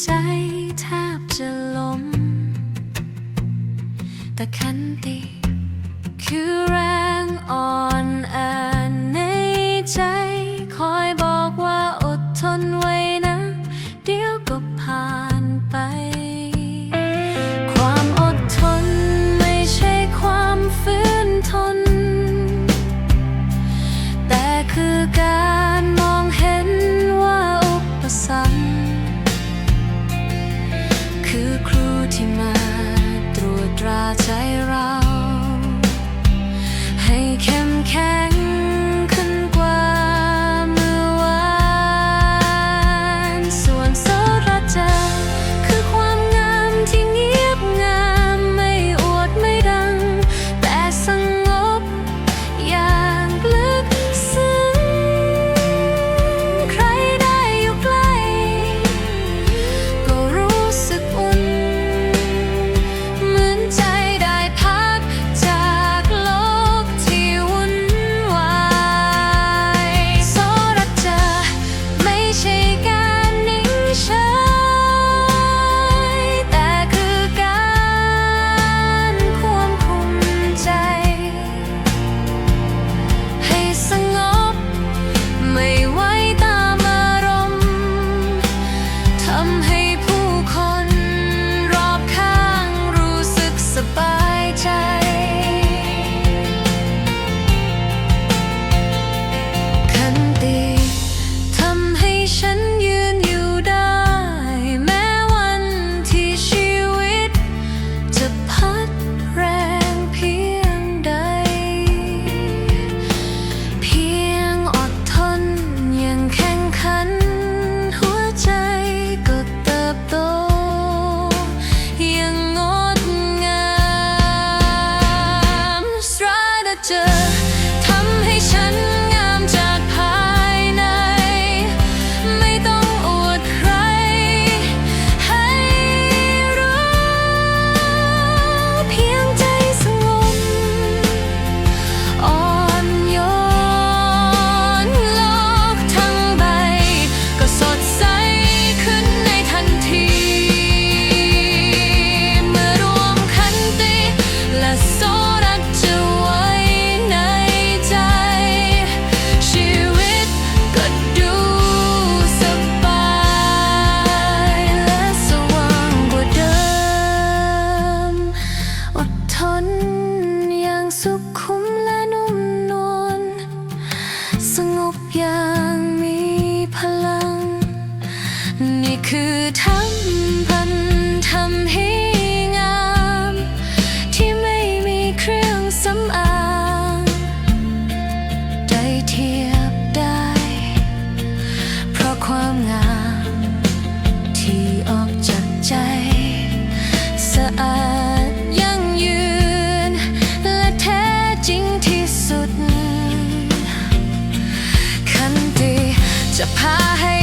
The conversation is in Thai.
ใจแทบจะล้ม แต่คันติคือแรงอ่อนแอในใจ ที่มาตรวจตราใจ กอย่างมีพลัง นี่คือทาง จะพาให้